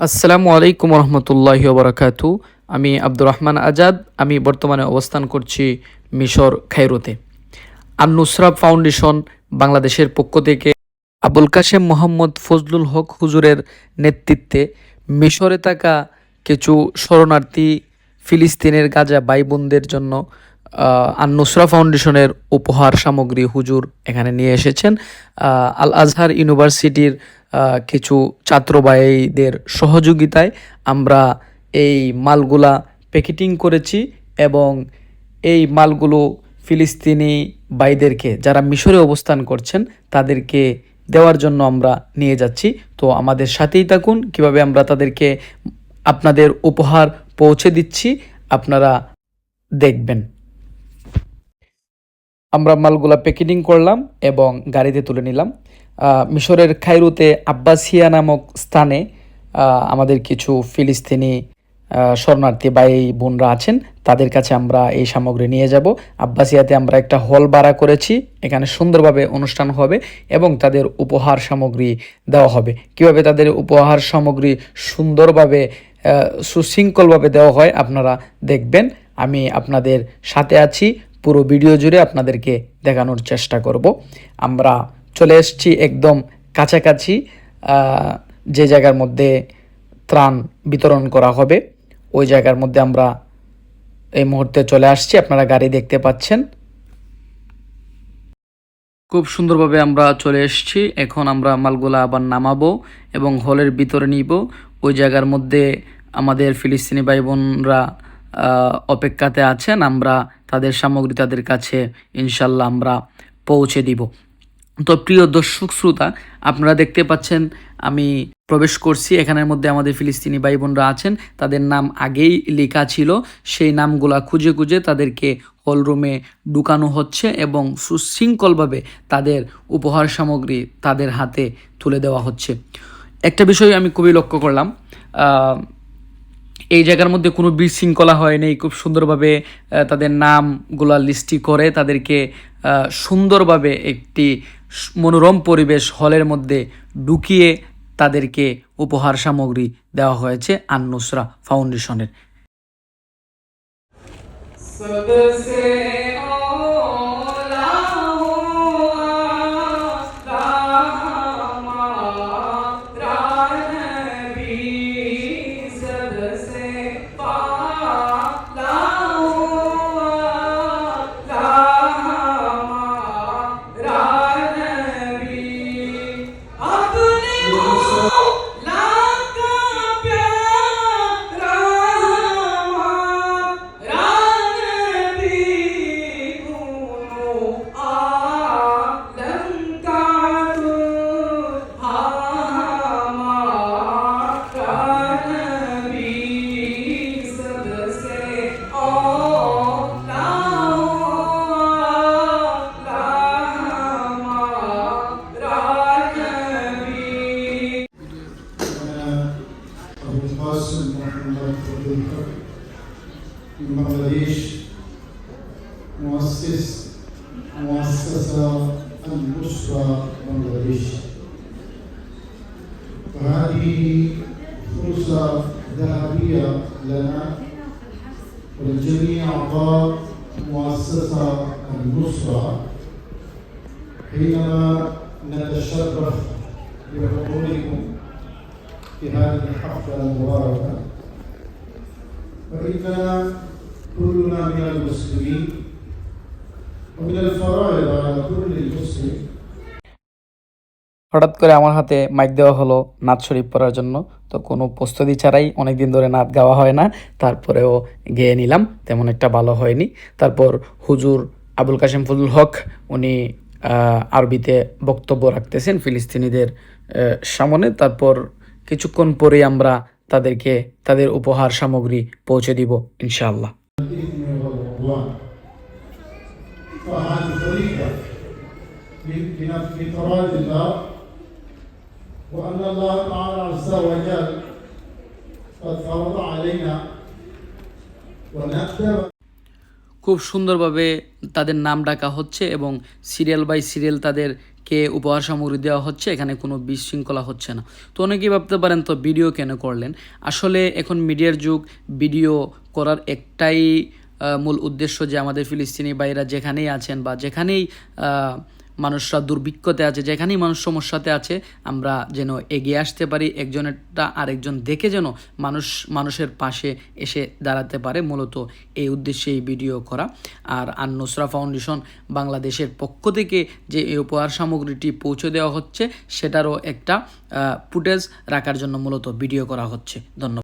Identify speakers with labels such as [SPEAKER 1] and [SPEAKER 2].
[SPEAKER 1] আসসালামু আলাইকুম রহমতুল্লাহি বারাকাতু আমি আব্দুর রহমান আজাদ, আমি বর্তমানে অবস্থান করছি মিশর, খাইরোতে। আন নুসরাত ফাউন্ডেশন বাংলাদেশের পক্ষ থেকে আবুল কাশেম মোহাম্মদ ফজলুল হক হুজুরের নেতৃত্বে মিশরে থাকা কিছু শরণার্থী ফিলিস্তিনের গাজা ভাই বোনদের জন্য আন নুসরা ফাউন্ডেশনের উপহার সামগ্রী হুজুর এখানে নিয়ে এসেছেন। আল আজহার ইউনিভার্সিটির কিছু ছাত্র ভাইদের সহযোগিতায় আমরা এই মালগুলা প্যাকেটিং করেছি এবং এই মালগুলো ফিলিস্তিনি ভাইদেরকে যারা মিশরে অবস্থান করছেন তাদেরকে দেওয়ার জন্য আমরা নিয়ে যাচ্ছি। তো আমাদের সাথেই থাকুন, কীভাবে আমরা তাদেরকে আপনাদের উপহার পৌঁছে দিচ্ছি, আপনারা দেখবেন। আমরা মালগুলা প্যাকেটিং করলাম এবং গাড়িতে তুলে নিলাম। মিশরের খাইরুতে আব্বাসিয়া নামক স্থানে আমাদের কিছু ফিলিস্তিনি শরণার্থী ভাই বোনরা আছেন। তাদের কাছে আমরা এই সামগ্রী নিয়ে যাব। আব্বাসিয়াতে আমরা একটা হল ভাড়া করেছি। এখানে সুন্দরভাবে অনুষ্ঠান হবে এবং তাদের উপহার সামগ্রী দেওয়া হবে। কীভাবে তাদের উপহার সামগ্রী সুন্দরভাবে সুশৃঙ্খলভাবে দেওয়া হয় আপনারা দেখবেন। আমি আপনাদের সাথে আছি। পুরো ভিডিও জুড়ে আপনাদেরকে দেখানোর চেষ্টা করব। আমরা চলে এসেছি একদম কাছাকাছি যে জায়গার মধ্যে ত্রাণ বিতরণ করা হবে, ওই জায়গার মধ্যে আমরা এই মুহূর্তে চলে আসছি, আপনারা গাড়ি দেখতে পাচ্ছেন। খুব সুন্দরভাবে আমরা চলে এসেছি, এখন আমরা মালগুলা আবার নামাবো এবং হলের ভিতরে নিব, ওই জায়গার মধ্যে আমাদের ফিলিস্তিনি ভাই বোনরা অপেক্ষাতে আছেন, আমরা তাদের সামগ্রী তাদের কাছে ইনশাল্লাহ আমরা পৌঁছে দিব। তো প্রিয় দর্শক শ্রোতা, আপনারা দেখতে পাচ্ছেন আমি প্রবেশ করছি। এখানের মধ্যে আমাদের ফিলিস্তিনি ভাই বোনরা আছেন। তাদের নাম আগেই লেখা ছিল। সেই নামগুলা খুঁজে খুঁজে তাদেরকে হলরুমে ঢুকানো হচ্ছে এবং সুশৃঙ্খলভাবে তাদের উপহার সামগ্রী তাদের হাতে তুলে দেওয়া হচ্ছে। একটা বিষয় আমি খুবই লক্ষ্য করলাম এই জায়গার মধ্যে কোনো বিশৃঙ্খলা হয়নি খুব সুন্দরভাবে তাদের নামগুলা লিস্টি করে তাদেরকে সুন্দরভাবে একটি মনোরম পরিবেশ হলের মধ্যে ঢুকিয়ে তাদেরকে উপহার সামগ্রী দেওয়া হয়েছে আন্নুসরা ফাউন্ডেশনের।
[SPEAKER 2] من بنغلاديش مؤسس مؤسسة النصرة بنغلاديش وهذه فرصة ذهبية لنا ولجميع أعضاء مؤسسة النصرة. حينما نتشرف بحضوركم في هذه الحفلة المباركة فإننا كلنا من المسلمين ومن الفرائض على كل مسلم
[SPEAKER 1] হঠাৎ করে আমার হাতে মাইক দেওয়া হলো নাচ শরীফ পড়ার জন্য তো কোনো প্রস্তুতি ছাড়াই অনেকদিন ধরে নাচ গাওয়া হয় না তারপরেও গেয়ে নিলাম তেমন একটা ভালো হয়নি তারপর হুজুর আবুল কাশেম ফজলুল হক উনি আহ, আরবিতে বক্তব্য রাখতেছেন ফিলিস্তিনিদের আহ, সামনে তারপর কিছুক্ষণ পরেই আমরা তাদেরকে তাদের উপহার সামগ্রী পৌঁছে দিব ইনশাআল্লাহ
[SPEAKER 2] الإثم والعدوان فهذه طريقة من- من- في فرائض الله وأن الله تعالى عز وجل قد فرض علينا ونكتب
[SPEAKER 1] খুব সুন্দরভাবে তাদের নাম ডাকা হচ্ছে এবং সিরিয়াল বাই সিরিয়াল তাদের কে উপহার সামগ্রী দেওয়া হচ্ছে, এখানে কোনো বিশৃঙ্খলা হচ্ছে না। তো অনেকেই ভাবতে পারেন, তো ভিডিও কেন করলেন? আসলে এখন মিডিয়ার যুগ, ভিডিও করার একটাই মূল উদ্দেশ্য যে আমাদের ফিলিস্তিনি ভাইরা যেখানেই আছেন বা যেখানেই মানুষরা দুর্ভিক্ষতে আছে, যেখানেই মানুষ সমস্যাতে আছে, আমরা যেন এগিয়ে আসতে পারি, একজনেরটা আরেকজন দেখে যেন মানুষ, মানুষের পাশে এসে দাঁড়াতে পারে, মূলত এই উদ্দেশ্যে এই ভিডিও করা। আর আর নুসরা ফাউন্ডেশন বাংলাদেশের পক্ষ থেকে যে এই উপহার সামগ্রীটি পৌঁছে দেওয়া হচ্ছে, সেটারও একটা ফুটেজ রাখার জন্য মূলত ভিডিও করা হচ্ছে। ধন্যবাদ।